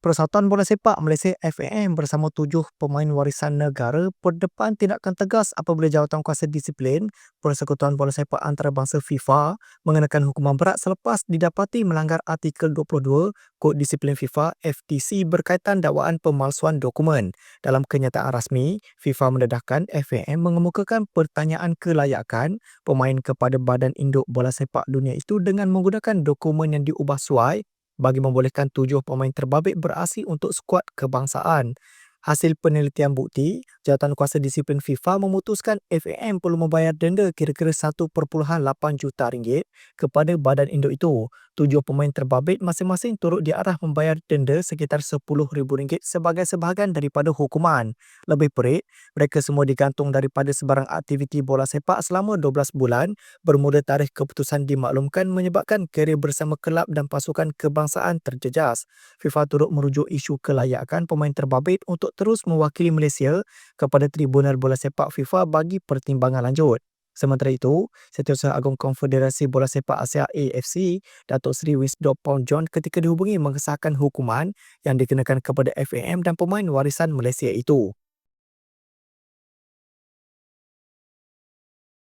Persatuan Bola Sepak Malaysia FAM bersama tujuh pemain warisan negara berdepan tindakan tegas apabila Jawatankuasa Disiplin Persekutuan Bola Sepak Antarabangsa FIFA mengenakan hukuman berat selepas didapati melanggar Artikel 22 Kod Disiplin FIFA FTC berkaitan dakwaan pemalsuan dokumen. Dalam kenyataan rasmi, FIFA mendedahkan FAM mengemukakan pertanyaan kelayakan pemain kepada Badan Induk Bola Sepak Dunia itu dengan menggunakan dokumen yang diubah suai bagi membolehkan tujuh pemain terbabit beraksi untuk skuad kebangsaan. Hasil penelitian bukti, Jawatankuasa Disiplin FIFA memutuskan FAM perlu membayar denda kira-kira 1.8 juta ringgit kepada badan induk itu. Tujuh pemain terbabit masing-masing turut diarah membayar denda sekitar RM10,000 sebagai sebahagian daripada hukuman. Lebih perit, mereka semua digantung daripada sebarang aktiviti bola sepak selama 12 bulan bermula tarikh keputusan dimaklumkan menyebabkan kerjaya bersama kelab dan pasukan kebangsaan terjejas. FIFA turut merujuk isu kelayakan pemain terbabit untuk untuk terus mewakili Malaysia kepada Tribunal Bola Sepak FIFA bagi pertimbangan lanjut. Sementara itu, Setiausaha Agung Konfederasi Bola Sepak Asia AFC, Datuk Seri Wisdom Pong John ketika dihubungi mengesahkan hukuman yang dikenakan kepada FAM dan pemain warisan Malaysia itu.